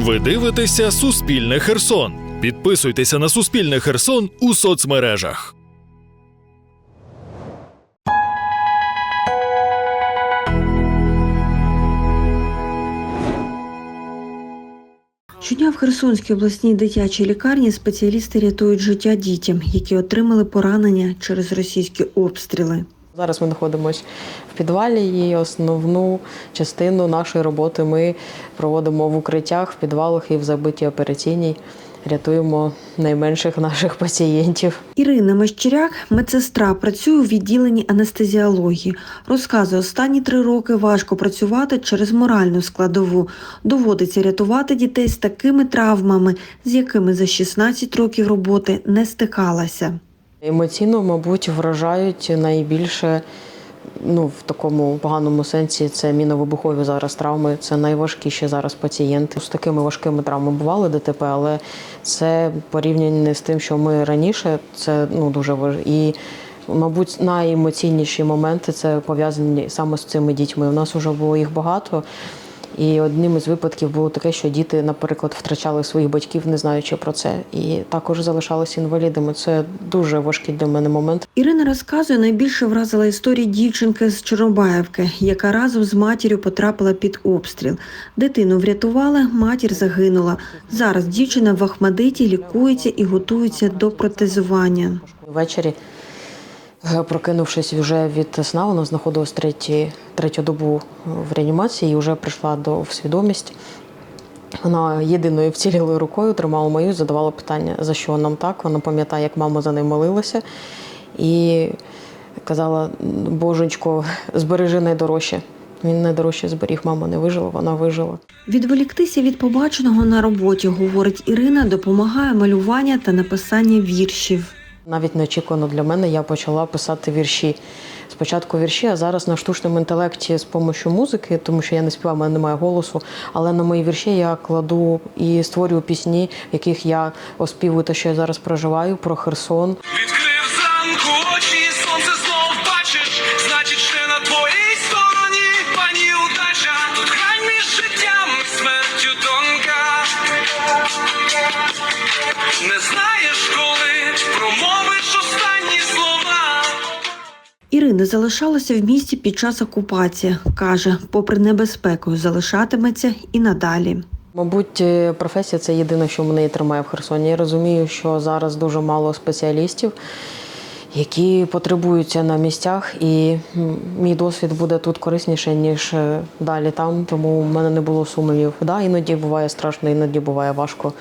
Ви дивитеся Суспільне Херсон. Підписуйтеся на Суспільне Херсон у соцмережах. Щодня в Херсонській обласній дитячій лікарні спеціалісти рятують життя дітям, які отримали поранення через російські обстріли. Зараз ми знаходимося в підвалі, і основну частину нашої роботи ми проводимо в укриттях, в підвалах і в забитій операційній. Рятуємо найменших наших пацієнтів. Ірина Мещеряк, медсестра, працює у відділенні анестезіології. Розказує, останні три роки важко працювати через моральну складову. Доводиться рятувати дітей з такими травмами, з якими за 16 років роботи не стикалася. Емоційно, мабуть, вражають найбільше. Ну, в такому поганому сенсі це міновибухові зараз травми. Це найважкіші зараз пацієнти. З такими важкими травмами бували ДТП, але це порівняно з тим, що ми раніше, це ну дуже важливо. І, мабуть, найемоційніші моменти це пов'язані саме з цими дітьми. У нас вже було їх багато. І одним із випадків було таке, що діти, наприклад, втрачали своїх батьків, не знаючи про це, і також залишалися інвалідами. Це дуже важкий для мене момент. Ірина розказує, найбільше вразила історія дівчинки з Чорнобаївки, яка разом з матір'ю потрапила під обстріл. Дитину врятували, матір загинула. Зараз дівчина в Ахмадиті лікується і готується до протезування. Ввечері, прокинувшись вже від сна, вона знаходилась треті, третю добу в реанімації і вже прийшла до в свідомість. Вона єдиною вцілілою рукою тримала мою, задавала питання, за що нам так. Вона пам'ятає, як мама за ним молилася. І казала: Боженько, збережи найдорожче. Він найдорожче зберіг, мама не вижила, вона вижила. Відволіктися від побаченого на роботі, говорить Ірина, допомагає малювання та написання віршів. Навіть неочікувано для мене я почала писати вірші. Спочатку вірші, а зараз на штучному інтелекті з допомогою музики, тому що я не співаю, в мене немає голосу. Але на мої вірші я кладу і створюю пісні, в яких я оспівую те, що я зараз проживаю, про Херсон. Ірина залишалася в місті під час окупації. Каже, попри небезпеку, залишатиметься і надалі. Мабуть, е, професія це єдине, що мене і тримає в Херсоні. Я розумію, що зараз дуже мало спеціалістів, які потребуються на місцях, і мій досвід буде тут корисніше, ніж е, далі там. Тому в мене не було сумнівів. Да, іноді буває страшно, іноді буває важко.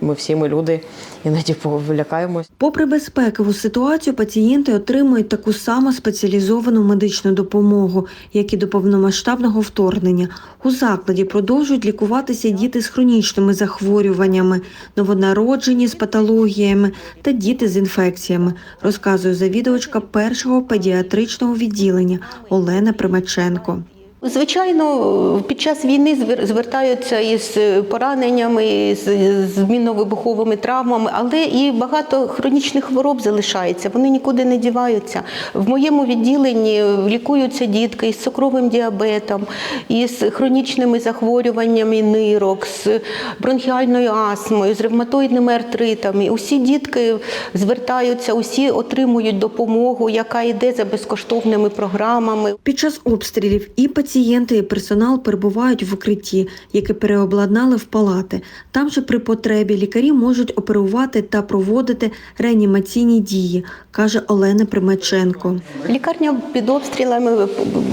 Ми всі ми люди, іноді лякаємось. Попри безпекову ситуацію, пацієнти отримують таку саму спеціалізовану медичну допомогу, як і до повномасштабного вторгнення. У закладі продовжують лікуватися діти з хронічними захворюваннями, новонароджені з патологіями та діти з інфекціями, розказує завідувачка першого педіатричного відділення Олена Примаченко. Звичайно, під час війни звертаються із пораненнями, з, з міновибуховими травмами, але і багато хронічних хвороб залишається. Вони нікуди не діваються. В моєму відділенні лікуються дітки із цукровим діабетом, із хронічними захворюваннями нирок, з бронхіальною астмою, з ревматоїдними артритами. Усі дітки звертаються, усі отримують допомогу, яка йде за безкоштовними програмами. Під час обстрілів і пацієнти, і персонал перебувають в укритті, яке переобладнали в палати. Там же при потребі лікарі можуть оперувати та проводити реанімаційні дії, каже Олена Примаченко. Лікарня під обстрілами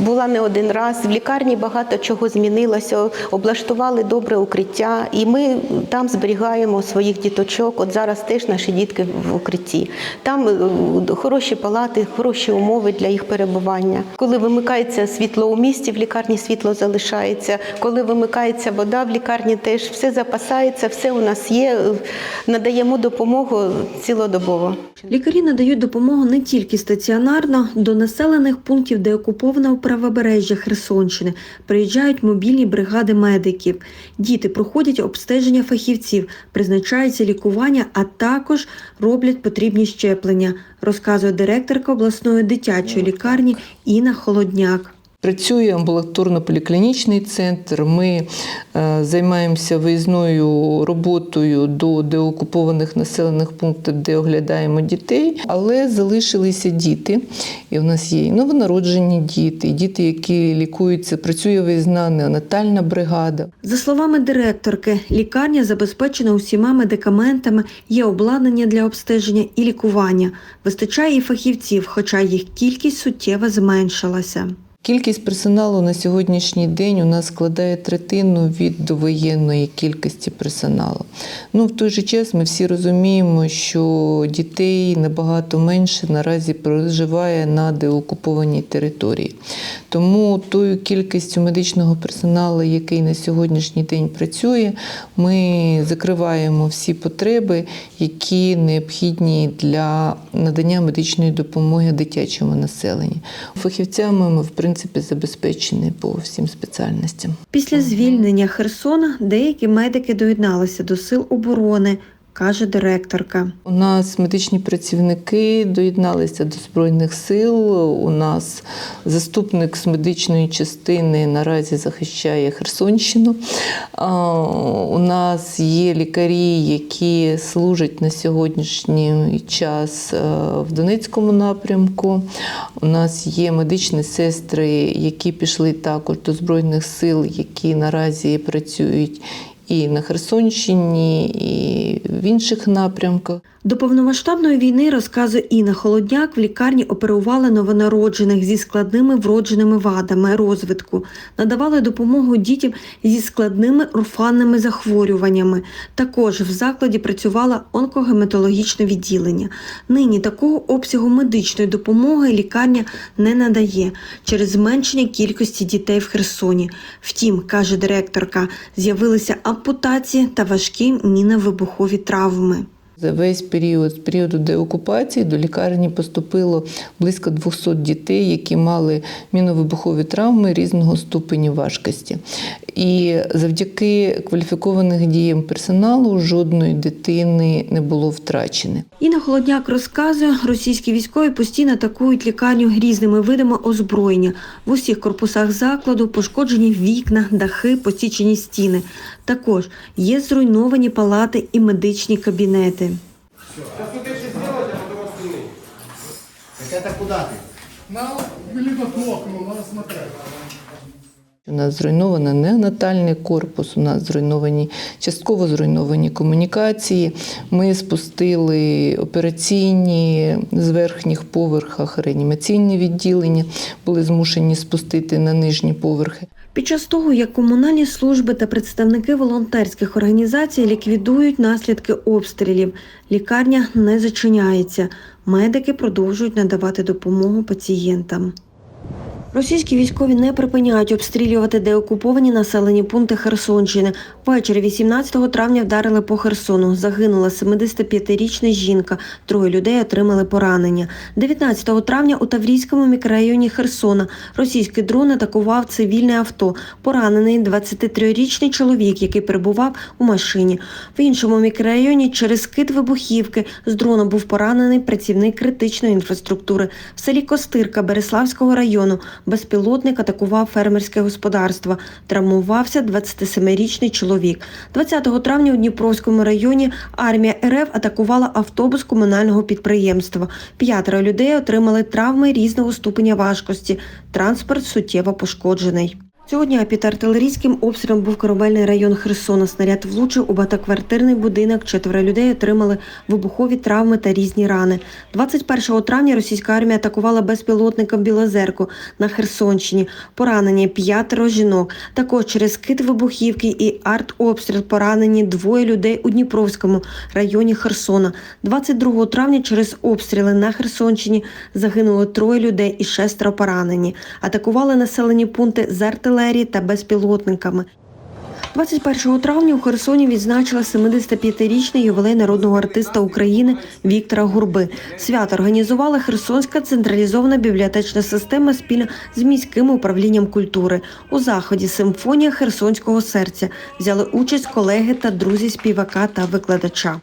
була не один раз. В лікарні багато чого змінилося, облаштували добре укриття, і ми там зберігаємо своїх діточок. От зараз теж наші дітки в укритті. Там е, хороші палати, хороші умови для їх перебування. Коли вимикається світло у місті, в лікарні світло залишається. Коли вимикається вода, в лікарні теж все запасається, все у нас є. Надаємо допомогу цілодобово. Лікарі надають допомогу не тільки стаціонарно, до населених пунктів де деокупованого правобережжя Херсонщини приїжджають мобільні бригади медиків. Діти проходять обстеження фахівців, призначаються лікування, а також роблять потрібні щеплення, розказує директорка обласної дитячої лікарні Інна Холодняк. Працює амбулаторно-поліклінічний центр. Ми е, займаємося виїзною роботою до деокупованих населених пунктів, де оглядаємо дітей, але залишилися діти. І в нас є і новонароджені діти, і діти, які лікуються. Працює виїзна неонатальна бригада. За словами директорки, лікарня забезпечена усіма медикаментами, є обладнання для обстеження і лікування. Вистачає і фахівців, хоча їх кількість суттєво зменшилася. Кількість персоналу на сьогоднішній день у нас складає третину від довоєнної кількості персоналу. Ну, в той же час ми всі розуміємо, що дітей набагато менше наразі проживає на деокупованій території. Тому тою кількістю медичного персоналу, який на сьогоднішній день працює, ми закриваємо всі потреби, які необхідні для надання медичної допомоги дитячому населенню. Фахівцями ми, в принципі, забезпечені по всім спеціальностям. Після звільнення Херсона деякі медики доєдналися до сил оборони, каже директорка. У нас медичні працівники доєдналися до Збройних сил. У нас заступник з медичної частини наразі захищає Херсонщину. У нас є лікарі, які служать на сьогоднішній час е, в Донецькому напрямку. У нас є медичні сестри, які пішли також до Збройних сил, які наразі працюють і на Херсонщині, і в інших напрямках. До повномасштабної війни, розказує Інна Холодняк, в лікарні оперували новонароджених зі складними вродженими вадами розвитку, надавали допомогу дітям зі складними орфанними захворюваннями. Також в закладі працювало онкогематологічне відділення. Нині такого обсягу медичної допомоги лікарня не надає через зменшення кількості дітей в Херсоні. Втім, каже директорка, з'явилися ампутації та важкі міновибухові травми. За весь період з періоду деокупації до лікарні поступило близько 200 дітей, які мали міновибухові травми різного ступеню важкості. І завдяки кваліфікованих діям персоналу жодної дитини не було втрачене. Інна Холодняк розказує, російські військові постійно атакують лікарню різними видами озброєння. В усіх корпусах закладу пошкоджені вікна, дахи, посічені стіни. Також є зруйновані палати і медичні кабінети. Это куда ты? На либо к окну, надо смотреть. У нас зруйнований неонатальний корпус, у нас зруйновані частково зруйновані комунікації. Ми спустили операційні з верхніх поверхах реанімаційні відділення, були змушені спустити на нижні поверхи. Під час того, як комунальні служби та представники волонтерських організацій ліквідують наслідки обстрілів, лікарня не зачиняється. Медики продовжують надавати допомогу пацієнтам. Російські військові не припиняють обстрілювати деокуповані населені пункти Херсонщини. Ввечері 18 травня вдарили по Херсону. Загинула 75-річна жінка. Троє людей отримали поранення. 19 травня у Таврійському мікрорайоні Херсона російський дрон атакував цивільне авто. Поранений 23-річний чоловік, який перебував у машині. В іншому мікрорайоні через скид вибухівки з дрона був поранений працівник критичної інфраструктури. В селі Костирка Береславського району безпілотник атакував фермерське господарство. Травмувався 27-річний чоловік. 20 травня у Дніпровському районі армія РФ атакувала автобус комунального підприємства. П'ятеро людей отримали травми різного ступеня важкості. Транспорт суттєво пошкоджений. Цього дня під артилерійським обстрілом був корабельний район Херсона. Снаряд влучив у багатоквартирний будинок. Четверо людей отримали вибухові травми та різні рани. 21 травня російська армія атакувала безпілотником Білозерку на Херсонщині. Поранені п'ятеро жінок. Також через скид вибухівки і артобстріл поранені двоє людей у Дніпровському районі Херсона. 22 травня через обстріли на Херсонщині загинуло троє людей і шестеро поранені. Атакували населені пункти з артилерії та безпілотниками. 21 травня у Херсоні відзначила 75-річний ювілей народного артиста України Віктора Гурби. Свято організувала Херсонська централізована бібліотечна система спільно з міським управлінням культури. У заході симфонія Херсонського серця взяли участь колеги та друзі співака та викладача.